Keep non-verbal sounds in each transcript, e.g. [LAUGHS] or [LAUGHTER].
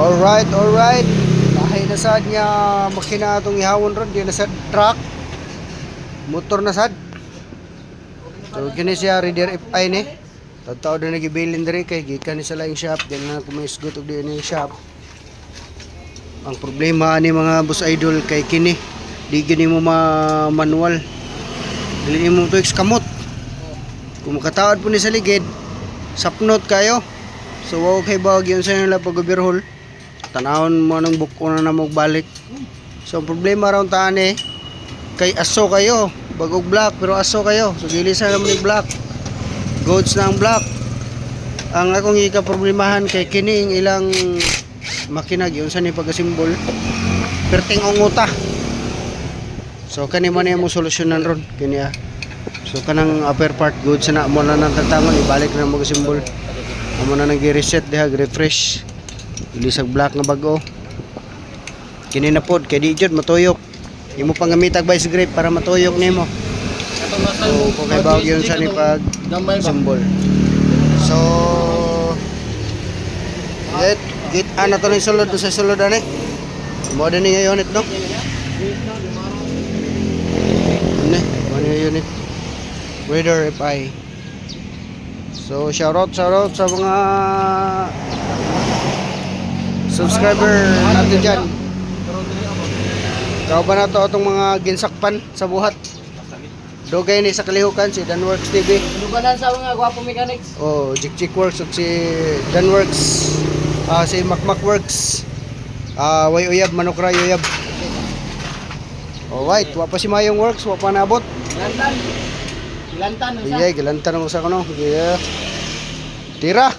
Alright, alright. Bahay na sad niya makina atong ihawon ron, di na sad truck. Motor na sad. So kini siya reader FI ni. Tataw na nagibilin diri kay gikan ni sa laing shop, di na kumisgot og di ni shop. Ang problema ani mga boss idol kay kini di gini mo ma manual. Dili mo to kamot. Kung makataod po ni sa ligid, sapnot kayo. So wow kay bawag yun sa nila pag overhaul. Tanawon mo nang buko na na balik. So ang problema raw taan eh, kay aso kayo. Bagog black pero aso kayo. So gilisan naman ni black. Goats na ang black. Ang akong ika problemahan kay kining ilang makina yun sa ni pagkasimbol. Perting onguta. So kani man mo solusyonan ron kini ah. So kanang upper part good sana mo na nang tatangon ibalik na mo simbol. Amo na nang reset diha refresh. Ilisag black nga bago. Kini na pod kay di jud matuyok. Imo pangamitag vice grip para matuyok nimo. So kung kay bawag yun sa ni pag simbol. So Get get ana to ni sulod sa sulod ani. Mo din ni unit no. Ne, ano unit? Radar FI. So, shoutout, shoutout sa mga subscriber natin dyan. Tao ba na to itong mga ginsakpan sa buhat? Dogay ni sa kalihukan si Danworks TV. Lubanan sa mga gwapo mechanics. Oh, Jik Jik Works ug si Danworks. Ah, si Makmak Works. Ah, way uyab manok ray uyab. Alright, wa pa si Mayong Works, wa pa naabot. Lantan. Lantan no sa. Iya, gilantan mo sa kuno. Iya. Tira.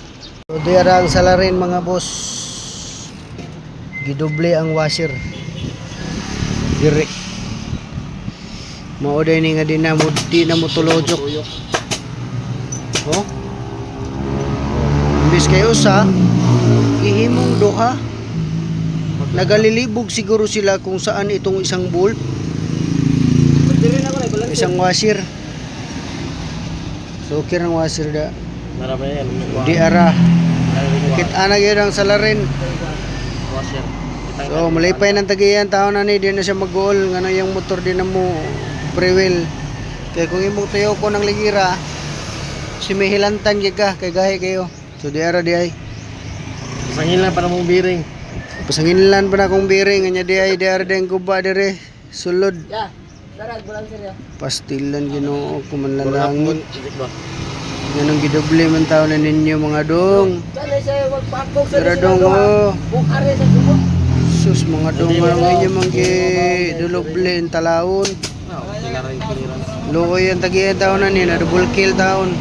So, diara ang salarin mga boss. Gidoble ang washer. Dire. Mao day ni nga din na mo di na mo tulojok. Oh. Imbis kayo sa ihimong duha. Nagalilibog siguro sila kung saan itong isang bolt, isang washer. So, okay ng washer da. Di ara. Kita na gyud ang salarin. So malipay ng tagiyan tao na ni di na siya mag-goal ngano yung motor din na mo pre-wheel. Kaya kung imong tuyo ko ng ligira si may hilantan gyud ka kay gahi kayo. So di ara di ay. Sangin lang para mong biring. Pasanginlan pa na akong bearing anya di ay di ara din kuba dire sulod. Ya. Darag balance ya. Pastilan ginoo ko man lang. Ganong gidoble man tao na ninyo mga dong. Tara dong oh. Bukare sa subo. Sus mga dong ang inyo man gi duloble in talawon. Luoy ang tagiyan taon na nila, double kill taon.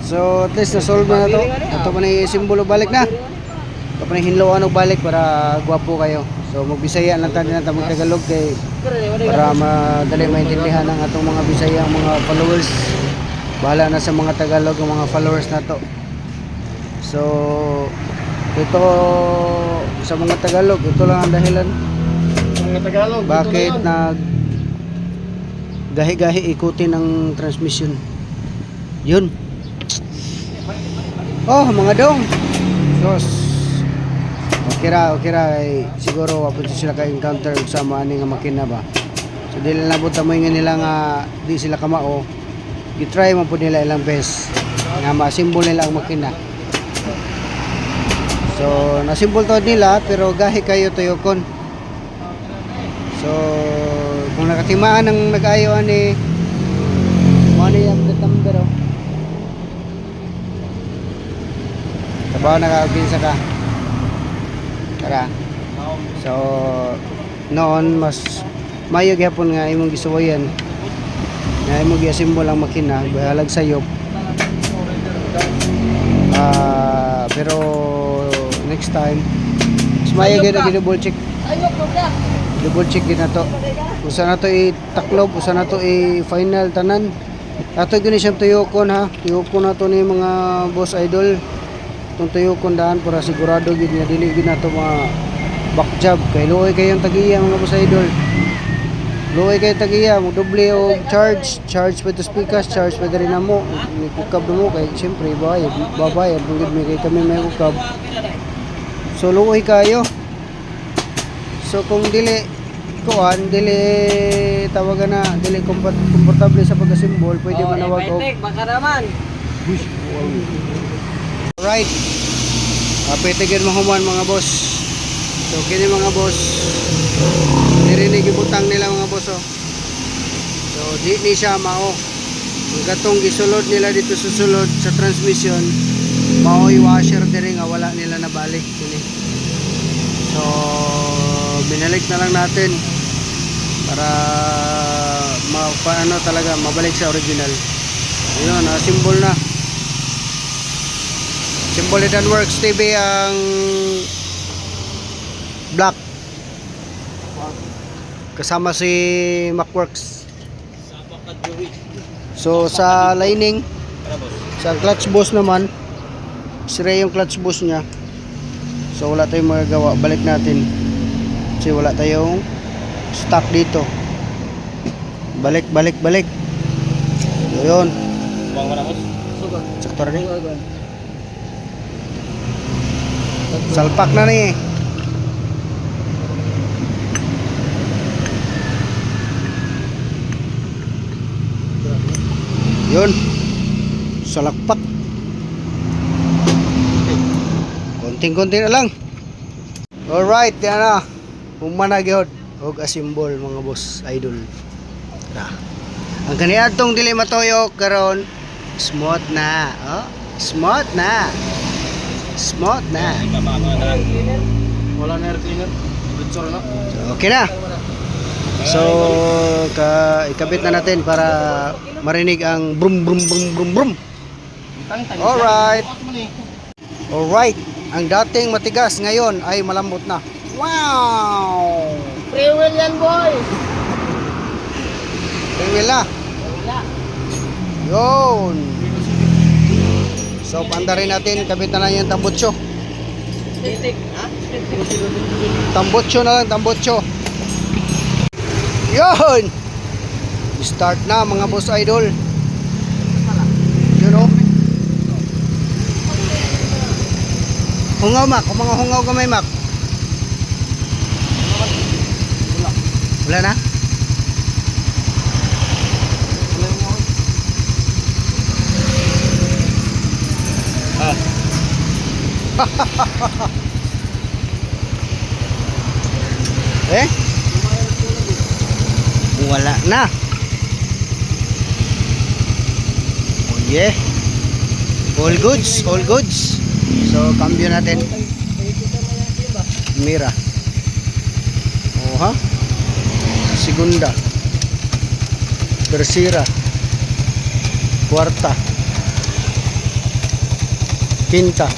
So at least na-solve na to. Ito pa na yung simbolo balik na. Ito pa na hinloan og balik para gwapo kayo. So magbisaya lang tayo na mag Tagalog kay para madali maintindihan ng atong mga Bisaya mga followers. Bahala na sa mga Tagalog ang mga followers na to. So ito sa mga Tagalog, ito lang ang dahilan. Mga Tagalog. bakit nag gahi-gahi ikutin ang transmission? Yun. Oh mga dong. Sos. okay ra okay ra. Eh, siguro wapon sila ka encounter sa mga nga makina ba. So dili na buta mo nga nila nga di sila kamao gitry mo po nila ilang beses nga masimbol nila ang makina so nasimbol to nila pero gahi kayo tuyokon So, kung nakatimaan ng nag-ayo ani mo ni yung number oh. Trabaho nakakabinsa ka. Tara. So, noon mas mayo gyapon nga imong gisuwayan. Nga imong giasimbol ang makina, bahalag sayop. Ah, pero time mayo gyud ang double check double check din na to. Usa na to i-taklob usa na to i-final tanan. Ato gini siyang tuyokon ha? Tuyokon na to ni mga boss idol. Itong tuyokon daan para sigurado gid nga dili gid na to mga back job. Kay luoy kayong tagiya mga boss idol. Luoy kayo tagiya mo doble o charge. Charge pa to speakers charge pa rin mo may kukab mo kay siyempre bayad babayad kung gid may kay kami may kukab So luoy kayo. So kung dili kuan dili tawagan na dili komfort komportable sa pagka-symbol, pwede Oh, manawag og baka naman. Right. Kapitigin mo human mga boss. So kini mga boss. Nirinig yung butang nila mga boss oh. So di ni siya mao. Ang katong gisulod nila dito sa sulod sa transmission, mao yung washer diri nga wala nila nabalik kini. So binalik na lang natin para ma paano talaga mabalik sa original. Ayun, na symbol na. Symbolidan Works TV ang black. Kasama si Macworks. So sa lining, sa clutch boss naman, sira yung clutch boss niya. So wala tayong magagawa, balik natin. Kasi wala tayong stock dito. Balik, balik, balik. So yun, Bang mo na, boss. Sugot. sakto rin. Salpak na ni. Yun. Salakpak. Konting-konti na lang. Alright, yan na. Humana gyud og asimbol mga boss idol. Na. Ang kaniadtong dili matoyo karon smooth na. Oh, smooth na. Smooth na. Wala na air cleaner. Okay na. So, ka ikabit na natin para marinig ang brum brum brum brum brum. Alright. Alright. Ang dating matigas ngayon ay malambot na. Wow! Free will yan, boy. Tingin na. Wala. Yun. So, panda rin natin. Kabit na lang yung tambutso. Tambutso na lang, tambutso. Yun! Start na mga boss idol. Yun o. Hungaw mak, mga hungaw kamay mak. Wala na? Ah. [LAUGHS] Eh? Wala na. Oh yeah. All goods, all goods. So, cambio natin. Mira. Oh ha? Segunda. Tercera. Cuarta. Quinta.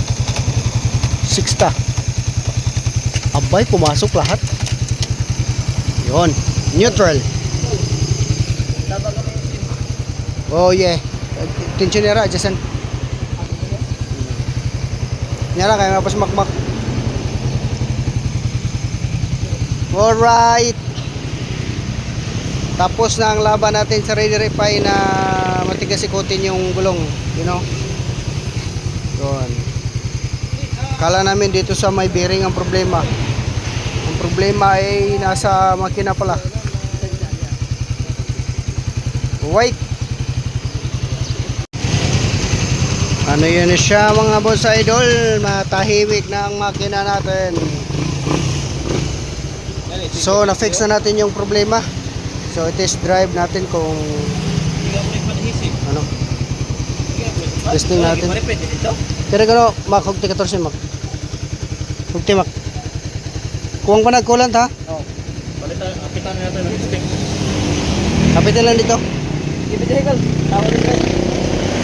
Sixta. Abay, pumasok lahat. Yon. Neutral. Oh yeah. Tensionera, Jason. Nyara kayo mapas makmak. Alright. Tapos na ang laban natin sa Ready Repay na matigas ikutin yung gulong. You know? Yun. Kala namin dito sa may bearing ang problema. Ang problema ay nasa makina pala. Wait. Ano yun na siya mga boss idol? Matahimik na ang makina natin. So, na-fix na natin yung problema. So, test drive natin kung ano. Testing natin. Pero gano, mak, hugti 14 mak. Hugti mak. Kuwang pa nagkulant ha? Balita, kapitan natin ng stick. Kapitin lang dito. Ibigay kayo.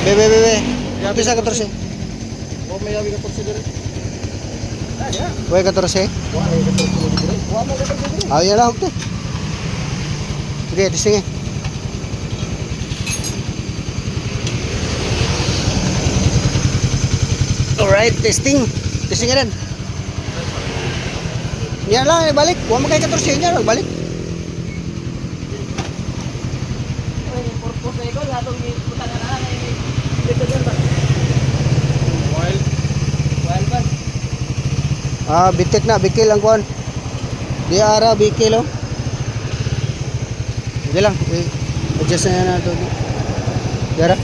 Bebe, bebe. Hugti sa 14. O may ya. Uy, 14. Wala ka consider. Wala ka consider. Ah, yan lang, hugti. Sige, testing eh. Alright, testing. Testing yan. Yan lang, eh, balik. Huwag mo kayo 14 yan, balik. Ay, purpose na ikaw, lahat ng puta na na. Dito dyan ba? Wild. Wild ba? Ah, bitik na, bikil ang kuan. Di ara bikil oh. Sige lang, adjust na yan nato. Yara.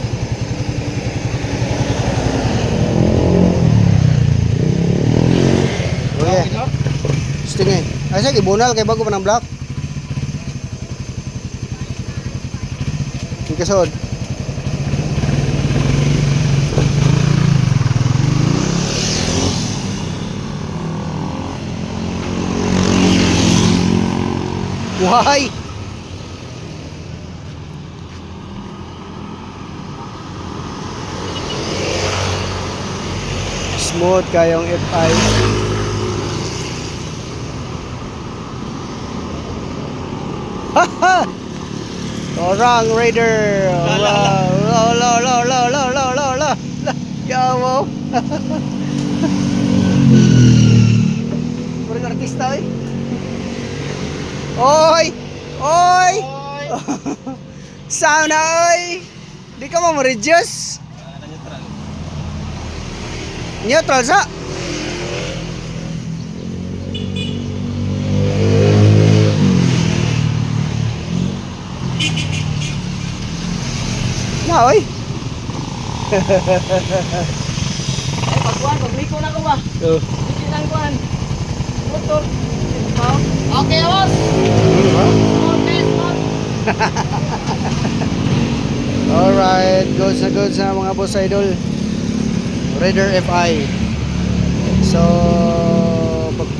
Okay. Sting eh. Ay sige, bunal kay bago pa ng block. Sige sod. Why? Smooth kayong FI. Haha! [LAUGHS] Orang Raider. Wala, wala, wala, wala, wala, wala, wala, wala, wala. Yawo. [LAUGHS] Parang artista eh. Oy! Oy! [LAUGHS] Sana oy! Di ka mo reduce Neutral sa? Na oy! Ay, pagkuhan, pagliko na ko ba? Oh. Hindi lang kuhan. Motor. Oh. Okay, boss. [LAUGHS] Alright, goods na goods na mga boss idol. Raider FI. So, pag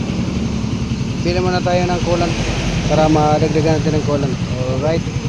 bili muna tayo ng kulan para madagdagan natin ng kulan. Alright.